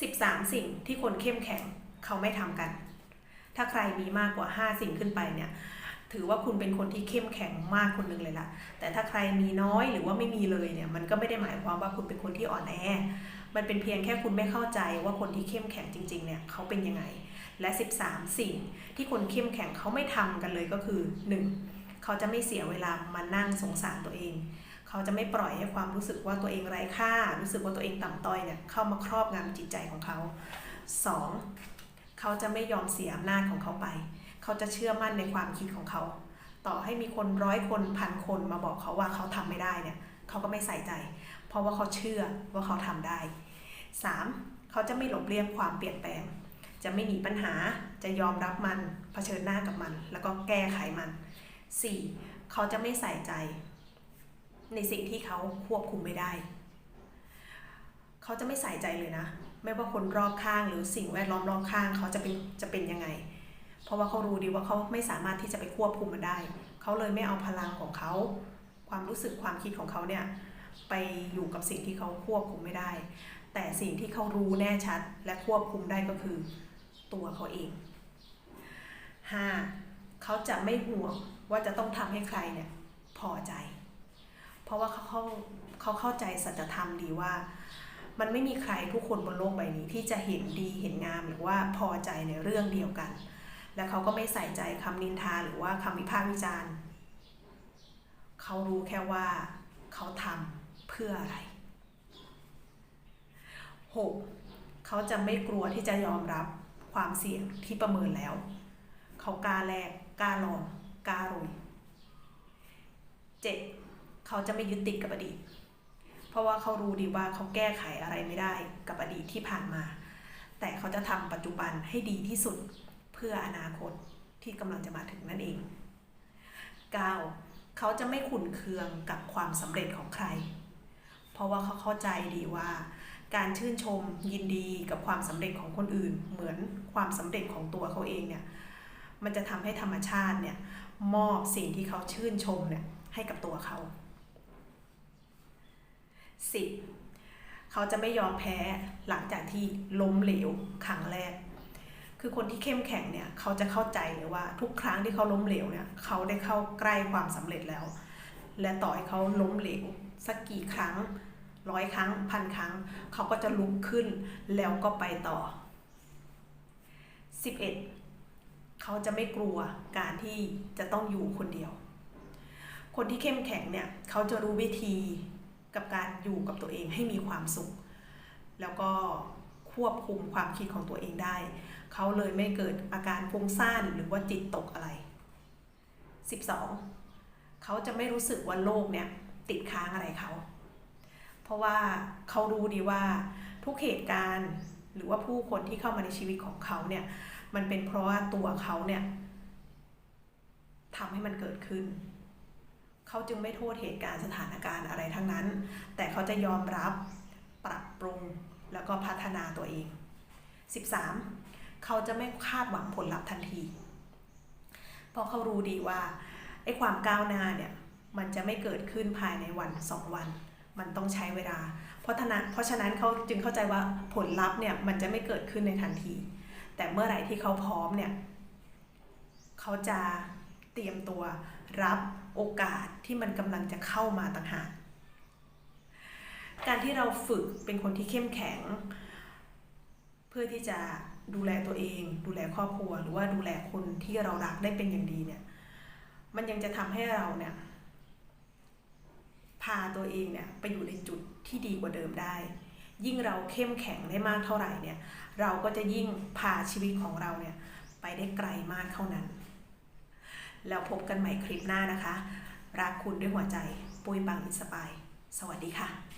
13 สิ่งที่คนเข้มแข็งเขาไม่ทำกัน ถ้าใครมีมากกว่า 5 สิ่งขึ้นไปเนี่ยถือว่าคุณเป็นคนที่เข้มแข็งมากคนหนึ่งเลยล่ะ แต่ถ้าใครมีน้อยหรือว่าไม่มีเลยเนี่ย มันก็ไม่ได้หมายความว่าคุณเป็นคนที่อ่อนแอ มันเป็นเพียงแค่คุณไม่เข้าใจว่าคนที่เข้มแข็งจริงๆ เนี่ยเขาเป็นยังไง และ 13 สิ่งที่คนเข้มแข็งเขาไม่ทำกันเลยก็คือ 1. เขาจะไม่เสียเวลามานั่งสงสารตัวเอง เขาจะไม่ปล่อยให้ความรู้สึกว่าตัวเองไร้ค่า รู้สึกว่าตัวเองต่ำต้อยเนี่ยเข้ามาครอบงำจิตใจของเขา 2. เขาจะไม่ยอมเสียอำนาจของเขาไป เขาจะเชื่อมั่นในความคิดของเขา ต่อให้มีคนร้อยคนพันคนมาบอกเขาว่าเขาทำไม่ได้เนี่ยเขาก็ไม่ใส่ใจ เพราะว่าเขาเชื่อว่าเขาทำได้ 3. เขาจะไม่หลบเลี่ยงความเปลี่ยนแปลง จะไม่หนีปัญหา จะยอมรับมัน เผชิญหน้ากับมัน แล้วก็แก้ไขมัน 4. เขาจะไม่ใส่ใจ ในสิ่งที่เขาควบคุมไม่ได้ เขาจะไม่ใส่ใจเลยนะ ไม่ว่าคนรอบข้างหรือสิ่งแวดล้อมรอบข้างเขาจะเป็นจะเป็นยังไง เพราะว่าเขารู้ดีว่าเขาไม่สามารถที่จะไปควบคุมมันได้ เขาเลยไม่เอาพลังของเขา ความรู้สึกความคิดของเขาเนี่ยไปอยู่กับสิ่งที่เขาควบคุมไม่ได้ แต่สิ่งที่เขารู้แน่ชัดและควบคุมได้ก็คือตัวเขาเอง 5. เขาจะไม่ห่วงว่าจะต้องทำให้ใครเนี่ยพอใจ เพราะว่าเขาเขาเขาเข้าใจสัจธรรมดีว่า มันไม่มีใครทุกคนบนโลกใบนี้ ที่จะเห็นดีเห็นงามหรือว่าพอใจในเรื่องเดียวกัน และเขาก็ไม่ใส่ใจคำนินทาหรือว่าคำวิพากษ์วิจารณ์เขารู้แค่ว่าเขาทำเพื่ออะไร 6. เขาจะไม่กลัวที่จะยอมรับความเสี่ยงที่ประเมินแล้ว เขากล้าแลกกล้าลองกล้าลุย 7. เขาจะไม่ยึดติดกับอดีต เพราะว่าเขารู้ดีว่าเขาแก้ไขอะไรไม่ได้กับอดีตที่ผ่านมา แต่เขาจะทำปัจจุบันให้ดีที่สุดเพื่ออนาคตที่กำลังจะมาถึงนั่นเอง 9. เขาจะไม่ขุนเคืองกับความสำเร็จของใคร เพราะว่าเขาเข้าใจดีว่า การชื่นชมยินดีกับความสำเร็จของคนอื่น เหมือนความสำเร็จของตัวเขาเองเนี่ยมันจะทำให้ธรรมชาติเนี่ยมอบสิ่งที่เขาชื่นชมเนี่ยให้กับตัวเขา 10. เขาจะไม่ยอมแพ้หลังจากที่ล้มเหลวครั้งแรก คือคนที่เข้มแข็งเนี่ยเขาจะเข้าใจเลยว่าทุกครั้งที่เขาล้มเหลวเนี่ยเขาได้เข้าใกล้ความสำเร็จแล้ว และต่อให้เขาล้มเหลวสักกี่ครั้งร้อยครั้งพันครั้ง เขาก็จะลุกขึ้นแล้วก็ไปต่อ 11. เขาจะไม่กลัวการที่จะต้องอยู่คนเดียว คนที่เข้มแข็งเนี่ย เขาจะรู้วิธี กับการอยู่กับตัวเองให้มีความสุข แล้วก็ควบคุมความคิดของตัวเองได้ เขาเลยไม่เกิดอาการฟุ้งซ่านหรือว่าจิตตกอะไร 12. เขาจะไม่รู้สึกว่าโลกเนี่ยติดค้างอะไรเขา เพราะว่าเขารู้ดีว่าทุกเหตุการณ์หรือว่าผู้คนที่เข้ามาในชีวิตของเขาเนี่ยมันเป็นเพราะว่าตัวเขาเนี่ยทำให้มันเกิดขึ้น เขาจึงไม่โทษเหตุการณ์สถานการณ์อะไรทั้งนั้น แต่เขาจะยอมรับปรับปรุงแล้วก็พัฒนาตัวเอง 13. เขาจะไม่คาดหวังผลลัพธ์ทันที เพราะเขารู้ดีว่าไอ้ความก้าวหน้าเนี่ยมันจะไม่เกิดขึ้นภายในวันสองวัน มันต้องใช้เวลา เพราะฉะนั้นเพราะฉะนั้นเขาจึงเข้าใจว่าผลลัพธ์เนี่ยมันจะไม่เกิดขึ้นในทันที แต่เมื่อไหร่ที่เขาพร้อมเนี่ยเขาจะ เตรียมตัวรับโอกาสที่มันกำลังจะเข้ามาต่างหากการที่เราฝึกเป็นคนที่เข้มแข็ง เพื่อที่จะดูแลตัวเอง ดูแลครอบครัว หรือว่าดูแลคนที่เรารักได้เป็นอย่างดีเนี่ยมันยังจะทำให้เราเนี่ยพาตัวเองเนี่ยไปอยู่ในจุดที่ดีกว่าเดิมได้ ยิ่งเราเข้มแข็งได้มากเท่าไหร่เนี่ยเราก็จะยิ่งพาชีวิตของเราเนี่ยไปได้ไกลมากเท่านั้น แล้วพบกันใหม่คลิปหน้านะคะ รักคุณด้วยหัวใจ ปุ้ยบางอินสปาย สวัสดีค่ะ